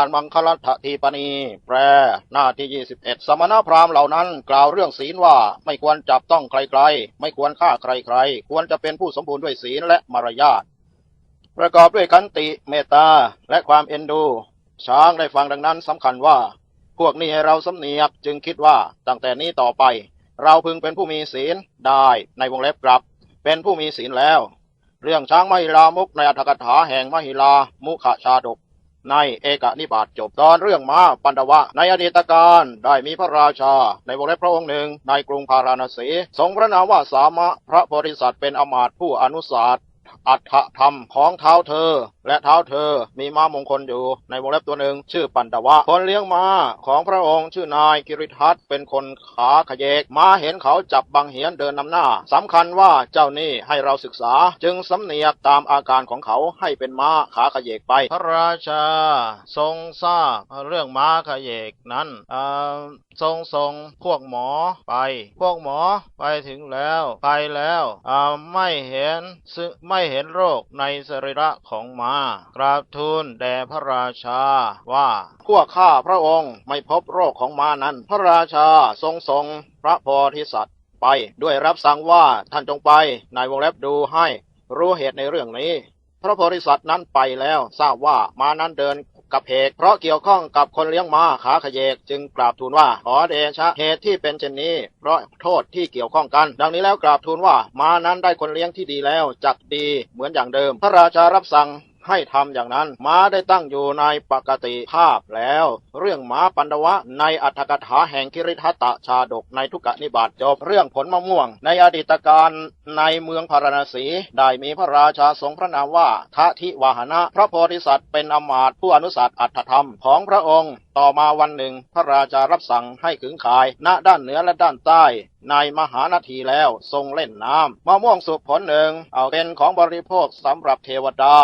การมังคลัตทีปณีแปลหน้าที่ 21 สมณพราหมณ์เหล่านั้นกล่าวเรื่องศีลว่าไม่ควรจับต้องใครๆ ไม่ควรฆ่าใครๆ ควรจะเป็นผู้สมบูรณ์ด้วยศีลและมารยาท ประกอบด้วยขันติเมตตาและความเอ็นดู ช้างได้ฟังดังนั้นสำคัญว่า พวกนี้ให้เราสำเนียกจึงคิดว่าตั้งแต่นี้ต่อไป เราพึงเป็นผู้มีศีลได้ในวงเล็บกลับ เป็นผู้มีศีลแล้ว เรื่องช้างมหิลามุกในอัตถกถาแห่งมหิลามุขชาดก ในเอกนิบาตจบตอนเรื่องม้าปันดวะ ในอดีตการได้มีพระราชา ในวงเล็บพระองค์หนึ่ง ในกรุงพาราณสีทรงพระนามว่าสามะพระโพธิสัตว์เป็นอมาตผู้อนุสาสอัฏฐธรรมของเท้าเธอและเท้าเธอมีม้ามงคลอยู่ในวงเล็บตัวหนึ่งชื่อปันดวะ คนเลี้ยงม้าของพระองค์ชื่อนายกิริทัตเป็นคนขาขยเยกม้าเห็นเขาจับบังเหียนเดินนำหน้าสำคัญว่าเจ้านี่ให้เราศึกษา จึงสำเนียกตามอาการของเขาให้เป็นม้าขาขยเยกไป พระราชา ทรงทราบเรื่องม้าขยเยกนั้นทรงส่งพวกหมอไป พวกหมอไปถึงแล้วไปแล้วไม่เห็นซึไม่เห็นโรคในสรีระของม้ากราบทูลแด่พระราชาว่าพวกข้าพระองค์ไม่พบโรคของม้านั้น พระราชาทรงส่งพระโพธิสัตว์ไปด้วยรับสั่งว่าท่านจงไปในวงเล็บดูให้รู้เหตุในเรื่องนี้ พระโพธิสัตว์นั้นไปแล้วทราบว่าม้านั้นเดินกับเหตุเพราะเกี่ยวข้องกับคนเลี้ยงม้าขาขยเยกจึงกราบทูลว่าขอเดชะเหตุที่เป็นเช่นนี้ เพราะโทษที่เกี่ยวข้องกัน ดังนี้แล้วกราบทูลว่าม้านั้นได้คนเลี้ยงที่ดีแล้วจักดีเหมือนอย่างเดิม พระราชารับสั่ง ให้ทำอย่างนั้น ม้าได้ตั้งอยู่ในปกติภาพแล้ว เรื่องม้าปันดวะในอัตถกถาแห่งคิริทัตชาดกในทุกนิบาตจบเรื่องผลมะม่วง ในอดีตการในเมืองพาราณสีได้มีพระราชาทรงพระนามว่าทะทิวาหนะ พระโพธิสัตว์เป็นอมาตผู้อนุสัตอัตถธรรมของพระองค์ต่อมาวันหนึ่งพระราชารับสั่งให้ขึงขาย ณด้านเหนือและด้านใต้ในมหานาทีแล้วทรงเล่นน้ำมะม่วงสุกผลหนึ่งเอาเป็นของบริโภคสำหรับเทวดา